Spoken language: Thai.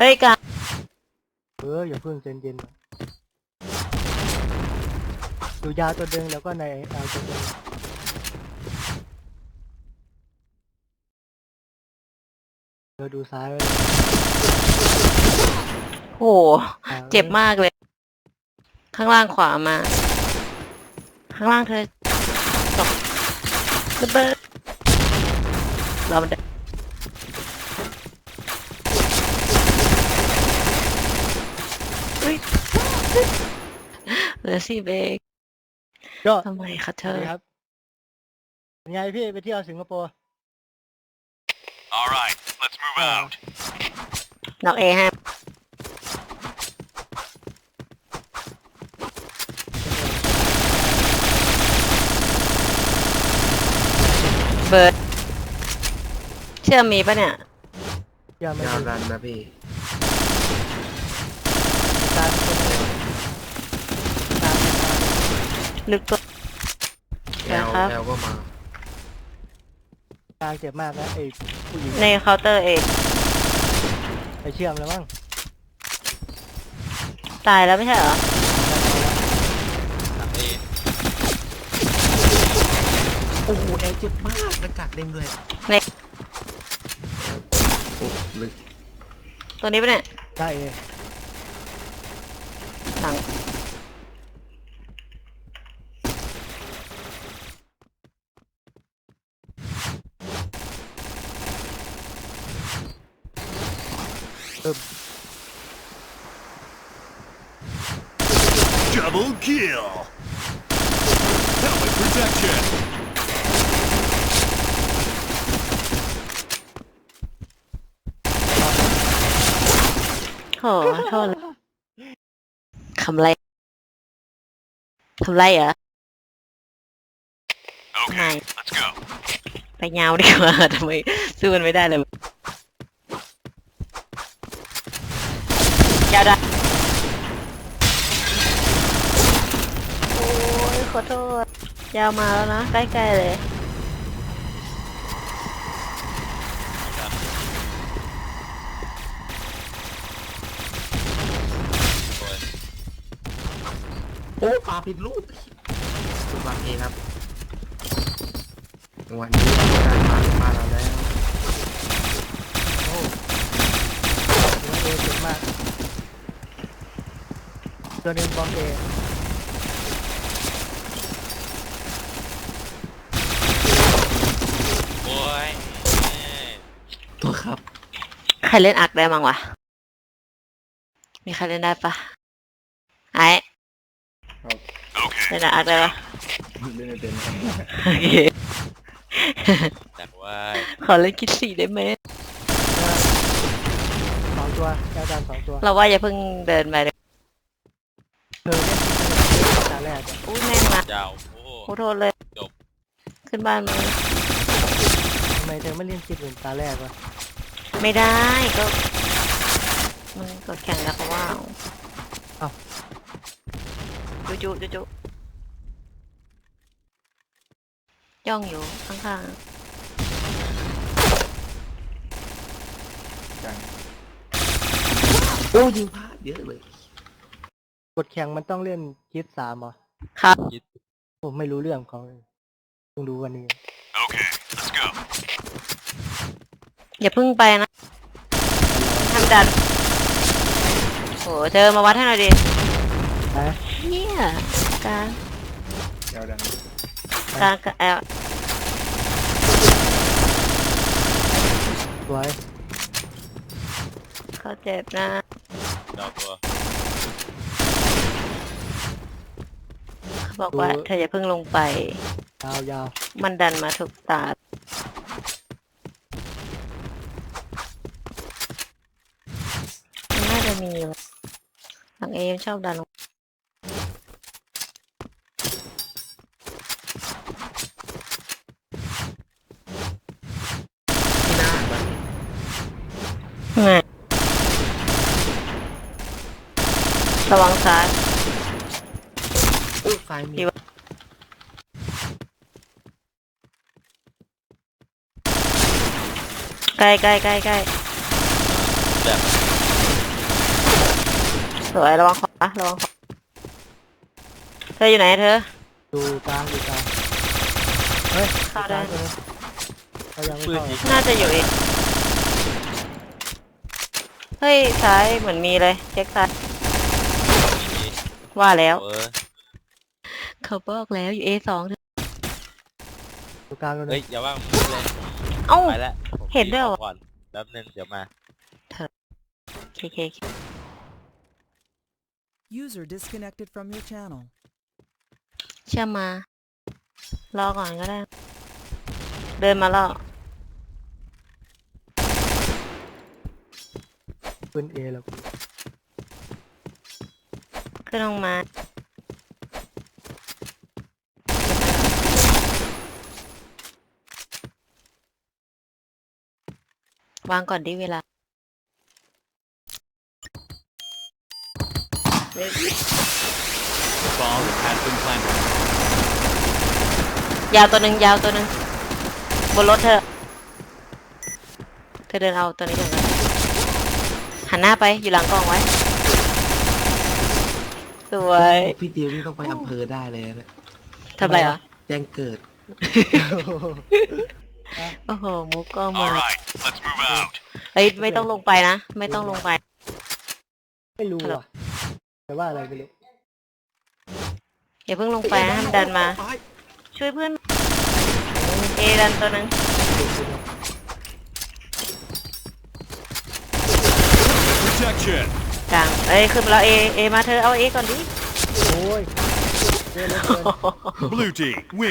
เฮ้ยกลางเอออย่าเพิ่งใจเย็นๆดูยาวตัวดึงแล้วก็ในเอาตัวดึงเออดูซ้ายไว้โห เจ็บมากเลย ข้างล่างขวามา ข้างล่างเธอตกระเบิดเราได้ เหลือสี่เบรกก็ทำไมคะเธสวัสอดีครับเป็นไงพี่ไปเที่ยวสิงคโปร์ All right, let's move out. นอกเอฮะเบิร์ดเชื่อมีปะเนี่ยเที่ยวไม่ยาวถึงรันนะพี่ ตามเป็นไงตามเป็นไง ลึกตัว แอลครับ แอลก็มา ตามเจ็บมากนะไอ้ผู้หญิงในเคาน์เตอร์เอง ไปเชื่อมแล้วมั้งตายแล้วไม่ใช่เหรอโอ้โหแอลเจ็บมากหน้ากากเด้งด้วยในโอ้ลึกตัวนี้ปะเนี่ย ได้เองหลัง Double kill. Helmet protection. โหโทษเลยทำไรทำไรเหรอ Okay, let's go. ไปยาวดีกว่าทำไมสู้มันไม่ได้เลย ยาวได้โอ้ยขอโทษ ยาวมาแล้วนะ ใกล้ๆเลย โอ้ปาผิดลูกสุบางเอครับวันนี้เราได้มามาเราแล้วโอ้ถือว่าเอเจ็บมาก ตัวหนึ่งบอมเอ Boy. ตัวครับ ใครเล่นอักได้มั้งวะ มีใครเล่นได้ปะไอ้ Okay. เล่นอักได้ปะเล่นไม่เป็นโอเคแต่ว่าขอเล่นคิดสี่ได้ไหมสองตัวแก้วดำสองตัว เราว่าอย่าเพิ่งเดินไปเลยเธ อเล่นที่ตาแรกอะอุ้ยแม่งมายาว โอ้ขอโทษเลย จบ ขึ้นบ้านมทำไมเธอไม่เล่นคิดอื่นตาแรกวะไม่ได้ก็ มันกดแข่งแล้วเขาว่าจุจุจุจุย่องอยู่ข้างโอ้ยิงพลาดเยอะเลย กดแข่งมันต้องเล่นคิดสามเหรอๆครับ ผมไม่รู้เรื่องเขาเลยเพิ่งรู้วันนี้ Okay, let's go. อย่าเพิ่งไปนะทำดันโหเธอมาวัดให้หน่อยดินะเนี่ยกลางยาวดันกลางกลางแอลสวยเขาเจ็บนะดาวตัว เขา บอกว่าเธออย่าเพิ่งลงไป ยาวยาวมันดันมาถูกตา มันน่าจะมีเลยหลังเอมชอบดันลงที่หน้าแบบไงระวังซ้ายโอ้ซ้ายมีดีวะใกล้ใกล้ใกล้ใกล้แบบ สวยระวังขวาระวังขวาเธออยู่ไหนเธอ ดูกลางดูกลางเฮ้ยเข้าได้กลงเลยเขายังไม่ปืนเข้ายิงน่าจะอยู่เองเฮ้ยซ้ายเหมือนมีเลยเช็คซ้ายมีว่าแล้ว เออ เขาบอกแล้วอยู่ A สองดูกลางกันเลเฮ้ยยอย่าว่างมึงเลยเอ้าไปแล้วผมเห็นด้วยเหรอ ก่อนแป๊บนึงเดี๋ยวมา เคเค User disconnected from your channel. เชื่อมา รอก่อนก็ได้ เดินมาแล้วปืนเอแล้วกูขึ้นลงมา วางก่อนดิเวลา Bomb has been planted. ยาวตัวหนึ่งยาวตัวหนึ่งบนรถเธอ เธอเดินเอาตัวนี้ก่อนนะหันหน้าไปอยู่หลังกล่องไว้ สวยพี่ดิวนี่ต้องไปอำเภอได้เลยนะทำไรเหรอ แจ้งเกิด โอ้โหมุกก็มา All right, let's move out. เฮ้ยไม่ต้องลงไปนะ ไม่ต้องลงไป ไม่รู้อะแต่ว่าอะไรไม่รู้อย่าเพิ่งลงไปนะให้มันดันมา ช่วยเพื่อนเอดันตัวหนึง Protection. กลางเอ้ยขึ้นมาแล้วเอเอมาเธอเอาเอก่อนดิ โอ้ยเจอแล้วเจอ Blue team win.